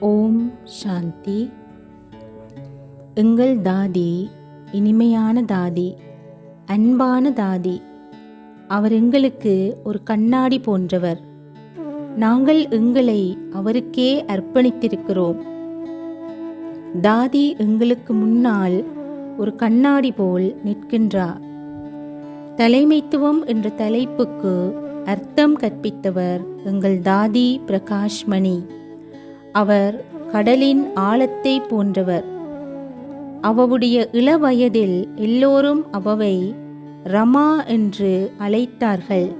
ஓம் சாந்தி. எங்கள் தாதி இனிமையான தாதி அன்பான தாதி அவர் எங்களுக்கு ஒரு கண்ணாடி போன்றவர். நாங்கள் எங்களை அவருக்கே அர்ப்பணித்திருக்கிறோம். தாதி எங்களுக்கு முன்னால் ஒரு கண்ணாடி போல் நிற்கின்றார். தலைமைத்துவம் என்ற தலைப்புக்கு அர்த்தம் கற்பித்தவர் எங்கள் தாதி பிரகாஷ்மணி. அவர் கடலின் ஆழத்தை போன்றவர். அவவுடைய இளவயதில் எல்லோரும் அவவை ரமா என்று அழைத்தார்கள்.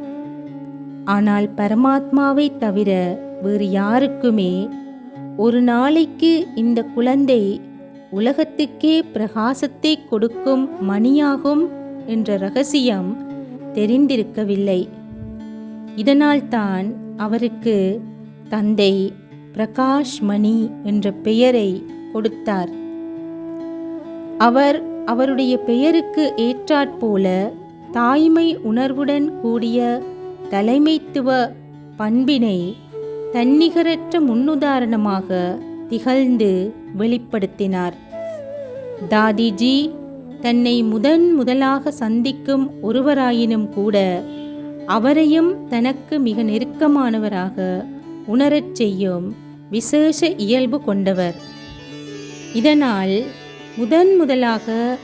ஆனால் பரமாத்மாவை தவிர வேறு யாருக்குமே ஒரு நாளைக்கு இந்த குழந்தை உலகத்துக்கே பிரகாசத்தை கொடுக்கும் மணியாகும் என்ற ரகசியம் தெரிந்திருக்கவில்லை. இதனால்தான் அவருக்கு தந்தை பிரகாஷ் மணி என்ற பெயரை கொடுத்தார். அவர் அவருடைய பெயருக்கு ஏற்றாற்போல தாய்மை உணர்வுடன் கூடிய தலைமைத்துவ பண்பினை தன்னிகரற்ற முன்னுதாரணமாக திகழ்ந்து வெளிப்படுத்தினார். தாதிஜி தன்னை முதன் முதலாக சந்திக்கும் ஒருவராயினும் கூட அவரையும் தனக்கு மிக நெருக்கமானவராக உணரச் செய்யும் விசேஷ இயல்பு கொண்டவர். இதனால் முதன் முதலாக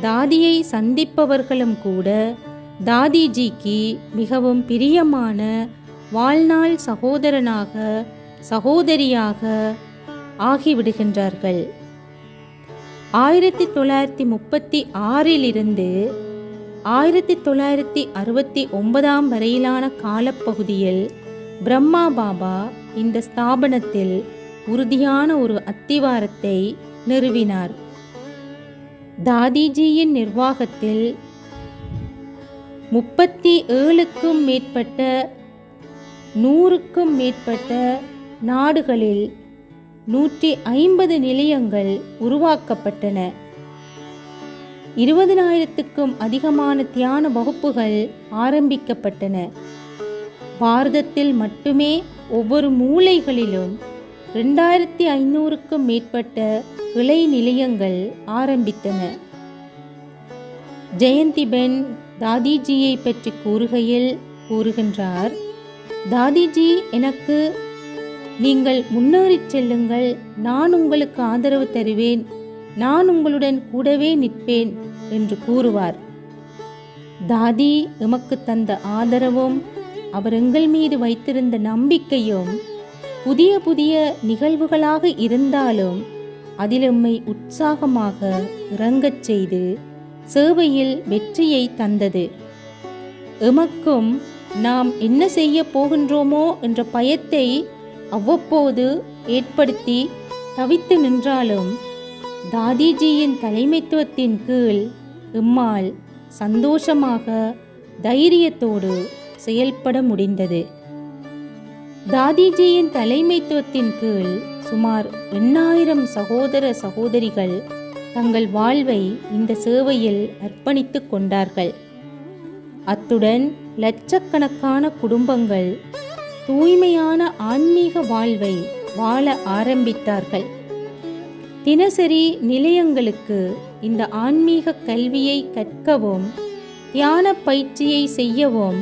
தாதியை சந்திப்பவர்களும் கூட தாதிஜிக்கு மிகவும் பிரியமான வாழ்நாள் சகோதரனாக சகோதரியாக ஆகிவிடுகின்றார்கள். ஆயிரத்தி தொள்ளாயிரத்தி முப்பத்தி ஆறிலிருந்து ஆயிரத்தி தொள்ளாயிரத்தி அறுபத்தி ஒன்பதாம் வரையிலான காலப்பகுதியில் பிரம்மா பாபா இந்த ஸ்தாபனத்தில் உறுதியான ஒரு அத்திவாரத்தை நிறுவினார். தாதிஜியின் நிர்வாகத்தில் முப்பத்தி ஏழுக்கும் மேற்பட்ட நூறுக்கும் மேற்பட்ட நாடுகளில் நூற்றி ஐம்பது நிலையங்கள் உருவாக்கப்பட்டன. இருபதினாயிரத்துக்கும் அதிகமான தியான வகுப்புகள் ஆரம்பிக்கப்பட்டன. பாரதத்தில் மட்டுமே ஒவ்வொரு மூலைகளிலும் ரெண்டாயிரத்தி ஐநூறுக்கும் மேற்பட்ட கிளை நிலையங்கள் ஆரம்பித்தன. ஜெயந்திபென் தாதிஜியை பற்றி கூறுகையில் கூறுகின்றார் தாதிஜி எனக்கு நீங்கள் முன்னேறிச் செல்லுங்கள். நான் உங்களுக்கு ஆதரவு தருவேன். நான் உங்களுடன் கூடவே நிற்பேன் என்று கூறுவார். தாதி எமக்கு தந்த ஆதரவும் அவர் எங்கள் மீது வைத்திருந்த நம்பிக்கையும் புதிய புதிய நிகழ்வுகளாக இருந்தாலும் அதில் எம்மை உற்சாகமாக இறங்கச் செய்து சேவையில் வெற்றியை தந்தது. எமக்கும் நாம் என்ன செய்ய போகின்றோமோ என்ற பயத்தை அவ்வப்போது ஏற்படுத்தி தவித்து நின்றாலும் தாதிஜியின் தலைமைத்துவத்தின் கீழ் எம்மால் சந்தோஷமாக தைரியத்தோடு செயல்பட முடிந்தது. தாதிஜியின் தலைமைத்துவத்தின் கீழ் சுமார் எண்ணாயிரம் சகோதர சகோதரிகள் தங்கள் வாழ்வை இந்த சேவையில் அர்ப்பணித்துக் கொண்டார்கள். அத்துடன் லட்சக்கணக்கான குடும்பங்கள் தூய்மையான ஆன்மீக வாழ்வை வாழ ஆரம்பித்தார்கள். தினசரி நிலையங்களுக்கு இந்த ஆன்மீக கல்வியை கற்கவும் தியான பயிற்சியை செய்யவும்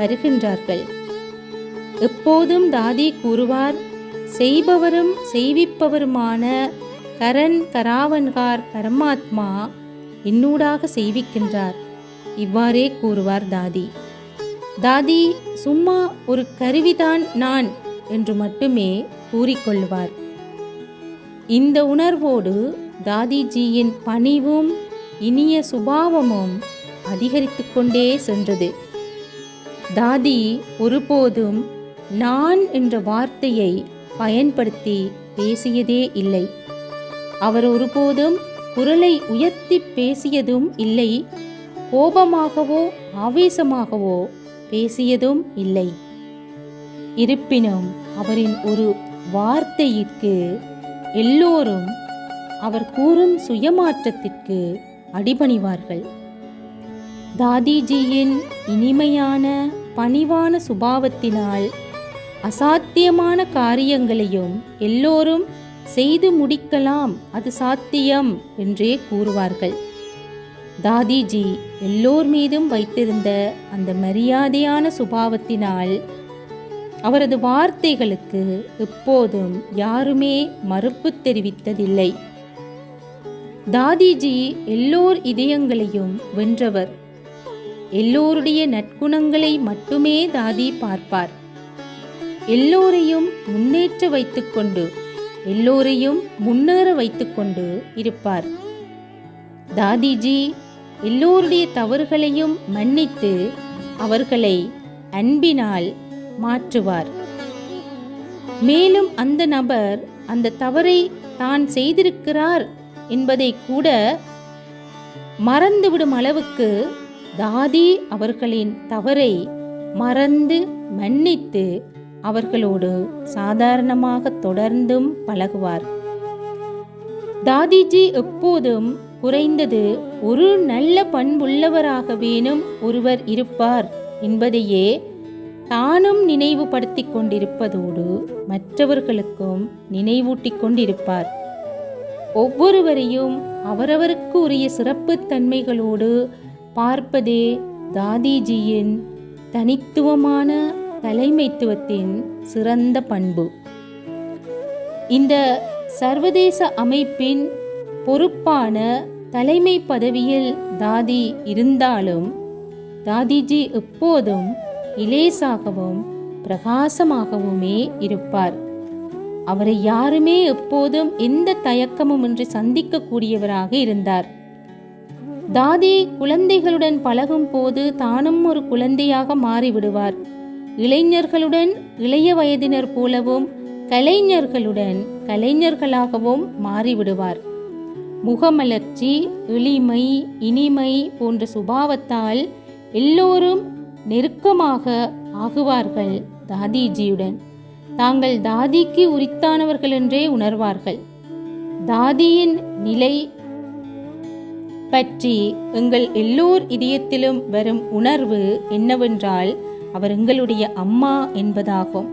வருகின்றார்கள். எப்போதும் தாதி கூறுவார் செய்பவரும் செய்விப்பவருமான கரண் கராவன்கார் பரமாத்மா என்னூடாக செய்விக்கின்றார். இவ்வாறே கூறுவார் தாதி. தாதி சும்மா ஒரு கருவிதான் நான் என்று மட்டுமே கூறிக்கொள்வார். இந்த உணர்வோடு தாதிஜியின் பணிவும் இனிய சுபாவமும் அதிகரித்து கொண்டே சென்றது. தாதி ஒருபோதும் நான் என்ற வார்த்தையை பயன்படுத்தி பேசியதே இல்லை. அவர் ஒருபோதும் குரலை உயர்த்தி பேசியதும் இல்லை. கோபமாகவோ ஆவேசமாகவோ பேசியதும் இல்லை. இருப்பினும் அவரின் ஒரு வார்த்தையிற்கு எல்லோரும் அவர் கூறும் சுயமாற்றத்திற்கு அடிபணிவார்கள். தாதிஜியின் இனிமையான பணிவான சுபாவத்தினால் அசாத்தியமான காரியங்களையும் எல்லோரும் செய்து முடிக்கலாம் அது சாத்தியம் என்றே கூறுவார்கள். தாதிஜி எல்லோர் மீதும் வைத்திருந்த அந்த மரியாதையான சுபாவத்தினால் அவரது வார்த்தைகளுக்கு எப்போதும் யாருமே மறுப்பு தெரிவித்ததில்லை. தாதிஜி எல்லோர் இதயங்களையும் வென்றவர். எல்லோருடைய நற்குணங்களை மட்டுமே தாதி பார்ப்பார். எல்லோரையும் முன்னேற்ற வைத்துக்கொண்டு எல்லோரையும் முன்னேற வைத்துக்கொண்டு இருப்பார். தாதிஜி எல்லோருடைய தவறுகளையும் மன்னித்து அவர்களை அன்பினால் மாற்றுவார். மேலும் அந்த நபர் அந்த தவறை தான் செய்திருக்கிறார் என்பதை கூட மறந்துவிடும் அளவுக்கு தாதி அவர்களின் தவறை மறந்து மன்னித்து அவர்களோடு சாதாரணமாக தொடர்ந்தும் பழகுவார். தாதிஜி எப்போதும் குறைந்தது ஒரு நல்ல பண்புள்ளவராகவேனும் ஒருவர் இருப்பார் என்பதையே தானும் நினைவுபடுத்திக் கொண்டிருப்பதோடு மற்றவர்களுக்கும் நினைவூட்டிக் கொண்டிருப்பார். ஒவ்வொருவரையும் அவரவருக்கு உரிய சிறப்பு தன்மைகளோடு பார்ப்பதே தாதிஜியின் தனித்துவமான தலைமைத்துவத்தின் சிறந்த பண்பு. இந்த சர்வதேச அமைப்பின் பொறுப்பான தலைமை பதவியில் தாதி இருந்தாலும் தாதிஜி எப்போதும் இலேசாகவும் பிரகாசமாகவுமே இருப்பார். அவரை யாருமே எப்போதும் எந்த தயக்கமுமின்றி சந்திக்கக்கூடியவராக இருந்தார். தாதி குழந்தைகளுடன் பழகும் போது தானும் ஒரு குழந்தையாக மாறிவிடுவார். இளைஞர்களுடன் இளைய வயதினர் போலவும் கலைஞர்களுடன் கலைஞர்களாகவும் மாறிவிடுவார். முகமலர்ச்சி எளிமை இனிமை போன்ற சுபாவத்தால் எல்லோரும் நெருக்கமாக ஆகுவார்கள் தாதிஜியுடன். தாங்கள் தாதிக்கு உரித்தானவர்கள் என்றே உணர்வார்கள். தாதியின் நிலை பற்றி எங்கள் எல்லோர் இதயத்திலும் வரும் உணர்வு என்னவென்றால் அவர் எங்களுடைய அம்மா என்பதாகும்.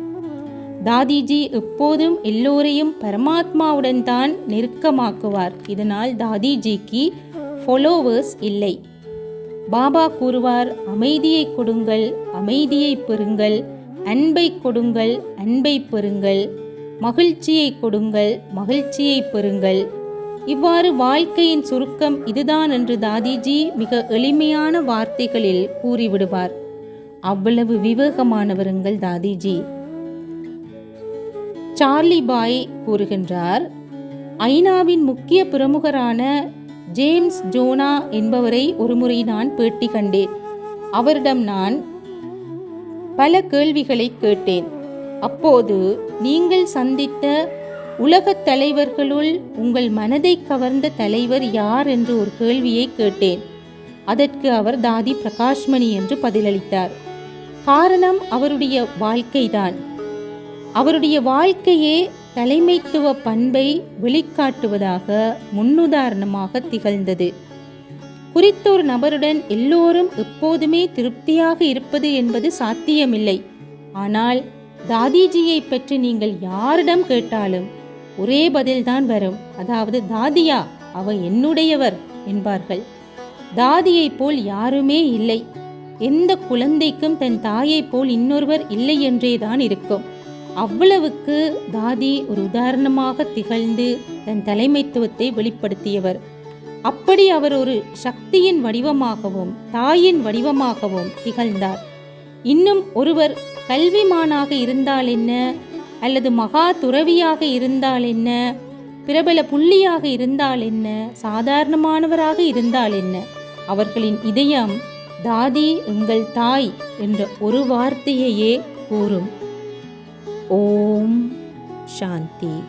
தாதிஜி எப்போதும் எல்லோரையும் பரமாத்மாவுடன் தான் நெருக்கமாக்குவார். இதனால் தாதிஜிக்கு ஃபாலோவர்ஸ் இல்லை. பாபா கூறுவார் அமைதியை கொடுங்கள் அமைதியை பெறுங்கள் அன்பை கொடுங்கள் அன்பை பெறுங்கள் மகிழ்ச்சியை கொடுங்கள் மகிழ்ச்சியை பெறுங்கள் இவ்வாறு வாழ்க்கையின் சுருக்கம் இதுதான் என்று தாதிஜி மிக எளிமையான வார்த்தைகளில் கூறிவிடுவார். அவ்வளவு விவேகமானவருங்கள் தாதிஜி. சார்லி பாய் கூறுகின்றார் ஐநாவின் முக்கிய பிரமுகரான ஜேம்ஸ் ஜோனா என்பவரை ஒருமுறை நான் பேட்டி கண்டேன். அவரிடம் நான் பல கேள்விகளை கேட்டேன். அப்போது நீங்கள் சந்தித்த உலகத் தலைவர்களுள் உங்கள் மனதை கவர்ந்த தலைவர் யார் என்று ஒரு கேள்வியை கேட்டேன். அதற்கு அவர் தாதி பிரகாஷ்மணி என்று பதிலளித்தார். காரணம் அவருடைய வாழ்க்கைதான். அவருடைய வாழ்க்கையே தலைமைத்துவ பண்பை வெளிக்காட்டுவதாக முன்னுதாரணமாக திகழ்ந்தது. குறித்தொரு நபருடன் எல்லோரும் எப்போதுமே திருப்தியாக இருப்பது என்பது சாத்தியமில்லை. ஆனால் தாதிஜியை பற்றி நீங்கள் யாரிடம் கேட்டாலும் ஒரே பதில்தான் வரும். அதாவது தாதியா அவ என்னுடையவர் என்பார்கள். தாதியைப் போல் யாருமே இல்லை. எந்த குழந்தைக்கும் தன் தாயைப் போல் இன்னொருவர் இல்லை என்றேதான் இருக்கும். அவ்வளவுக்கு தாதி ஒரு உதாரணமாக திகழ்ந்து தன் தலைமைத்துவத்தை வெளிப்படுத்தியவர். அப்படி அவர் ஒரு சக்தியின் வடிவமாகவும் தாயின் வடிவமாகவும் திகழ்ந்தார். இன்னும் ஒருவர் கல்விமானாக இருந்தால் என்ன? அல்லது மகா துறவியாக இருந்தால் என்ன? பிரபல புள்ளியாக இருந்தால் என்ன? சாதாரணமானவராக இருந்தால் என்ன? அவர்களின் இதயம் தாதி எங்கள் தாய் என்ற ஒரு வார்த்தையையே கூறும். ஓம் சாந்தி.